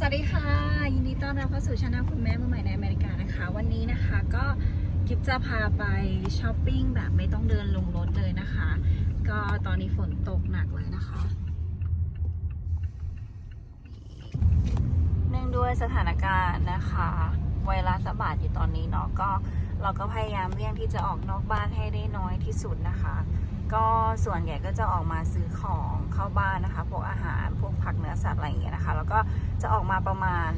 สวัสดีค่ะ ยินดีต้อนรับเข้าสู่ช anel คุณแม่มือใหม่ในอเมริกานะคะ วันนี้นะคะก็กิฟจะพาไปช้อปปิ้งแบบไม่ต้องเดินลงรถเลยนะคะ ก็ตอนนี้ฝนตกหนักเลยนะคะเนื่องด้วยสถานการณ์นะคะ ไวรัสระบาดอยู่ตอนนี้เนาะก็เราก็พยายามเลี่ยงที่จะออกนอกบ้านให้ได้น้อยที่สุดนะคะ ก็ส่วนใหญ่ก็จะออกมาซื้อของเข้าบ้านนะคะ พวกอาหารพวกผักเนื้อสัตว์อะไรอย่างเงี้ยนะคะ แล้วก็จะออกมาประมาณ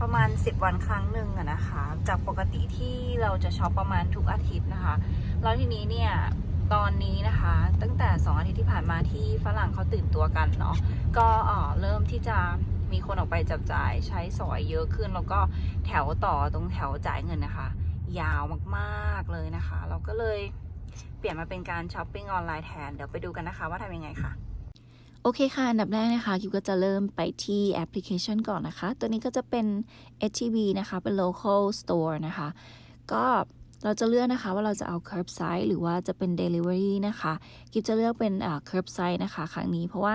ประมาณ 10 วันครั้งหนึ่งอะนะคะ จากปกติที่เราจะช็อปประมาณทุกอาทิตย์นะคะ แล้วทีนี้เนี่ยตอนนี้นะคะ ตั้งแต่ 2 อาทิตย์ที่ผ่านมาที่ฝรั่งเขาตื่นตัวกันเนาะก็เริ่มที่จะมีคนออกไปจับจ่ายใช้สอยเยอะขึ้น แล้วก็แถวต่อตรงแถวจ่ายเงินนะคะ ยาวมากๆเลยนะคะ เราก็เลย เปลี่ยนมาเป็นการช้อปปิ้งออนไลน์แทน เดี๋ยวไปดูกันนะคะว่าทำยังไงค่ะ โอเคค่ะ อันดับแรกนะคะกิวก็จะเริ่มไปที่แอปพลิเคชันก่อนนะคะ ตัวนี้ก็จะเป็น HTV นะคะ เป็น local store นะคะ ก็เราจะเลือกนะคะว่าเราจะเอา curbside หรือว่าจะเป็น delivery นะคะกิฟจะเลือกเป็น curbside นะคะ ครั้งนี้เพราะว่า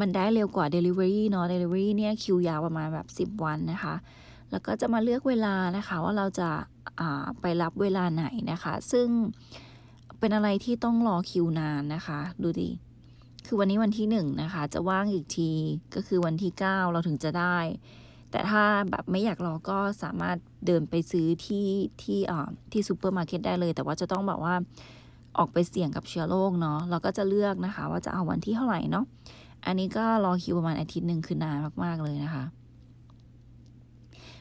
มันได้เร็วกว่า delivery เนาะ delivery เนี่ยคิวยาวประมาณแบบ 10 วันนะคะ แล้วก็จะมาเลือกเวลานะคะว่าเราจะ ไปรับเวลาไหนนะคะ ซึ่งเป็นอะไรที่ต้องรอคิวนานนะคะ ดูดิ คือวันนี้วันที่หนึ่งนะคะ จะว่างอีกทีก็คือวันที่เก้าเราถึงจะได้ แต่ถ้าแบบไม่อยากรอก็สามารถเดินไปซื้อที่ที่อ่าที่ซูเปอร์มาร์เก็ตได้เลย แต่ว่าจะต้องแบบว่าออกไปเสี่ยงกับเชื้อโรคเนาะเราก็จะเลือกนะคะ ว่าจะเอาวันที่เท่าไหร่เนาะอันนี้ก็รอคิวประมาณอาทิตย์หนึ่งคือนานมาก ๆ เลยนะคะ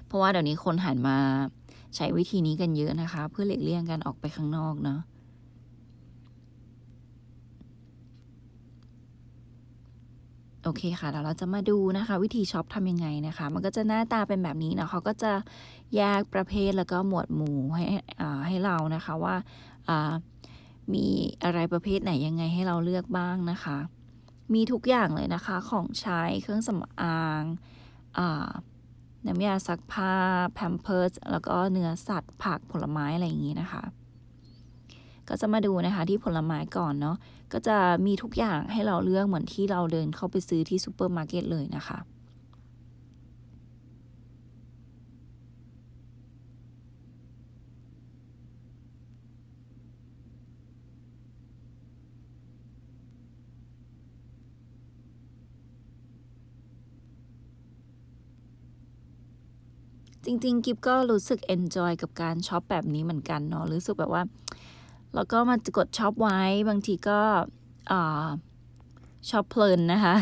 เพราะว่าเดี๋ยวนี้คนหันมา ใช้วิธีนี้กันเยอะนะคะ เพื่อหลีกเลี่ยงการออกไปข้างนอกเนาะโอเคค่ะเดี๋ยวเราจะมาดูนะคะ วิธีช็อปทำยังไงนะคะ มันก็จะหน้าตาเป็นแบบนี้เนาะเขาก็จะแยกประเภทแล้วก็หมวดหมู่ให้อ่าให้เรานะคะว่าอ่ามีอะไรประเภทไหนยังไงให้เราเลือกบ้างนะคะ มีทุกอย่างเลยนะคะของใช้เครื่องสำอางอ่า น้ำยาซักผ้าแพมเพิร์สแล้วก็เนื้อสัตว์ผักผลไม้อะไรอย่างนี้นะคะ ก็จะมาดูนะคะที่ผลไม้ก่อนเนาะก็จะมีทุกอย่างให้เราเลือกเหมือนที่เราเดินเข้าไปซื้อที่ซูเปอร์มาร์เก็ตเลยนะคะ จริงๆ กิฟก็รู้สึก enjoy กับการช็อปแบบนี้เหมือนกันเนาะรู้สึกแบบว่า แล้วก็มากดช็อปไว้บางทีก็ช็อปเพลินนะคะ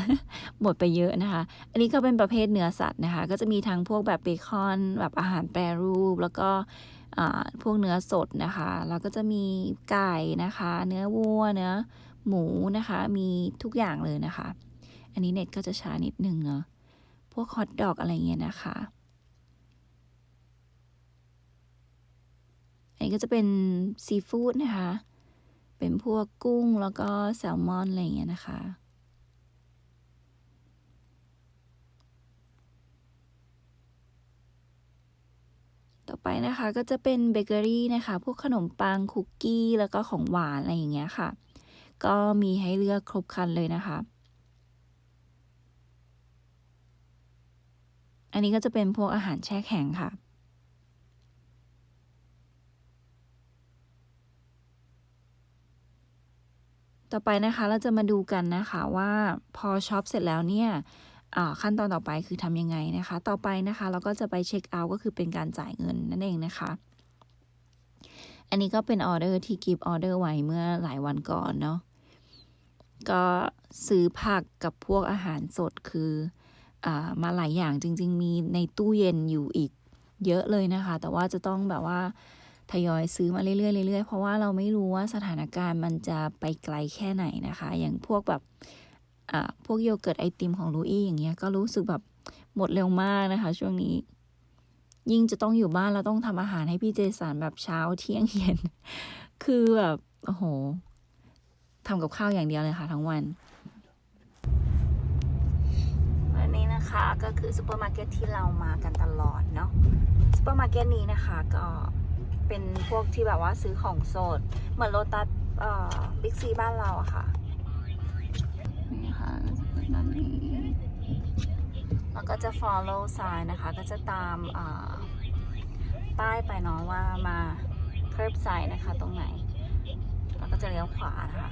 หมดไปเยอะนะคะ อันนี้ก็เป็นประเภทเนื้อสัตว์นะคะ ก็จะมีทั้งพวกแบบเบคอน แบบอาหารแปรรูป แล้วก็พวกเนื้อสดนะคะ แล้วก็จะมีไก่นะคะ เนื้อวัว เนื้อหมูนะคะ มีทุกอย่างเลยนะคะ อันนี้เน็ตก็จะช้านิดนึงเนาะ พวกฮอทดอกอะไรเงี้ยนะคะ อันนี้ ก็จะเป็นซีฟู้ดนะคะ เป็นพวกกุ้งแล้วก็แซลมอนอะไรอย่างเงี้ยนะคะ ต่อไปนะคะก็จะเป็นเบเกอรี่นะคะ พวกขนมปังคุกกี้แล้วก็ของหวานอะไรอย่างเงี้ยค่ะ ก็มีให้เลือกครบครันเลยนะคะอันนี้ก็จะเป็นพวกอาหารแช่แข็งค่ะ ต่อไปนะคะเราจะมาดูกันนะคะว่าพอช็อปเสร็จแล้วเนี่ยขั้นตอนต่อไปคือทำยังไงนะคะ ต่อไปนะคะเราก็จะไปเช็คเอาท์ก็คือเป็นการจ่ายเงินนั่นเองนะคะ อันนี้ก็เป็นออเดอร์ที่กิฟออเดอร์ไว้เมื่อหลายวันก่อนเนาะก็ซื้อผักกับพวกอาหารสดคืออมาหลายอย่างจริง ๆ มีในตู้เย็นอยู่อีกเยอะเลยนะคะ แต่ว่าจะต้องแบบว่า ทยอยซื้อมาเรื่อยๆเรื่อยๆเพราะว่าเราไม่รู้ว่าสถานการณ์มันจะไปไกลแค่ไหนนะคะ อย่างพวกแบบอ่าพวกโยเกิร์ตไอติมของลูอี้อย่างเงี้ยก็รู้สึกแบบหมดเร็วมากนะคะ ช่วงนี้ ยิ่งจะต้องอยู่บ้านเราต้องทำอาหารให้พี่เจสันแบบเช้าเที่ยงเย็น คือแบบโอ้โหทำกับข้าวอย่างเดียวเลยค่ะ ทั้งวันวันนี้นะคะก็คือซูเปอร์มาร์เก็ตที่เรามากันตลอดเนาะซูเปอร์มาร์เก็ตนี้นะคะก็ เป็นพวกที่แบบว่าซื้อของสด เหมือนโลตัสเอ่อบิ๊กซีบ้านเราอะค่ะนี่นะคะด้านนี้วก็จะ follow sign นะคะ ก็จะตามอ่าป้ายไปเนาะว่ามา curb side นะคะ ตรงไหนแล้วก็จะเลี้ยวขวานะคะ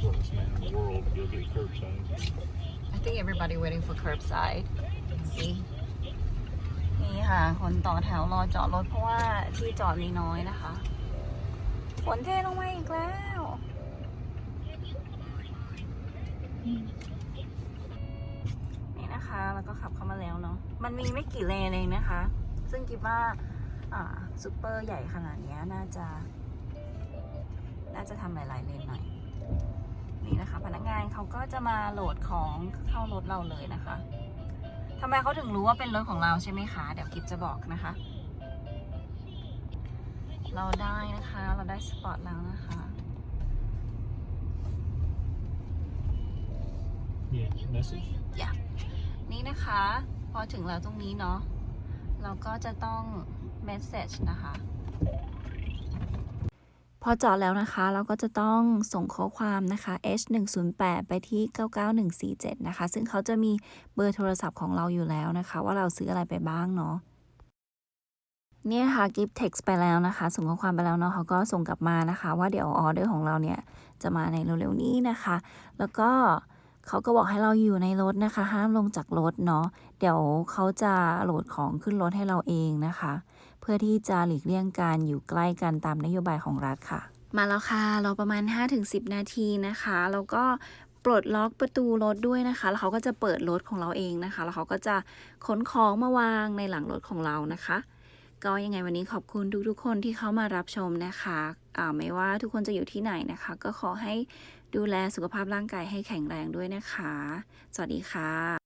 Slowest man in the world to go get curbside. I think everybody waiting for curbside see นี่ค่ะ คนต่อแถวรอจอดรถเพราะว่าที่จอดมีน้อยนะคะ ฝนเทลงมาอีกแล้ว นี่นะคะแล้วก็ขับเข้ามาแล้วเนาะ มันมีไม่กี่เลนเองนะคะ ซึ่งคิดว่าอ่าซูเปอร์ใหญ่ขนาดนี้น่าจะ น่าจะทำหลาย ๆ เลนหน่อย นี่นะคะ งานเขาก็จะมาโหลดของเข้ารถเราเลยนะคะทำไมเขาถึงรู้ว่าเป็นรถของเราใช่ไหมคะ เดี๋ยวกิฟจะบอกนะคะ เราได้นะคะ เราได้สปอตแล้วนะคะ Yeah, message. นี่นะคะ พอถึงแล้วตรงนี้เนาะ เราก็จะต้อง message นะคะ พอจอดแล้วนะคะ เราก็จะต้องส่งข้อความนะคะ h 1 0 8ไปที่ 99147 นะคะ ซึ่งเขาจะมีเบอร์โทรศัพท์ของเราอยู่แล้วนะคะ ว่าเราซื้ออะไรไปบ้างเนาะเนี่ยค่ะกิฟต์เท็กซ์ไปแล้วนะคะ ส่งข้อความไปแล้วเนาะเขาก็ส่งกลับมานะคะ ว่าเดี๋ยวออเดอร์ของเราเนี่ย จะมาในเร็วๆนี้นะคะ แล้วก็ เขาก็บอกให้เราอยู่ในรถนะคะ ห้ามลงจากรถเนาะเดี๋ยวเขาจะโหลดของขึ้นรถให้เราเองนะคะ เพื่อที่จะหลีกเลี่ยงการอยู่ใกล้กันตามนโยบายของรัฐค่ะ มาแล้วค่ะเราประมาณ 5-10 นาทีนะคะ แล้วก็ปลดล็อกประตูรถด้วยนะคะ แล้วเขาก็จะเปิดรถของเราเองนะคะ แล้วเขาก็จะขนของมาวางในหลังรถของเรานะคะ ก็ยังไงวันนี้ขอบคุณทุกๆ คนที่เข้ามารับชมนะคะไม่ว่าทุกคนจะอยู่ที่ไหนนะคะ ก็ขอให้ ดูแลสุขภาพร่างกายให้แข็งแรงด้วยนะคะ สวัสดีค่ะ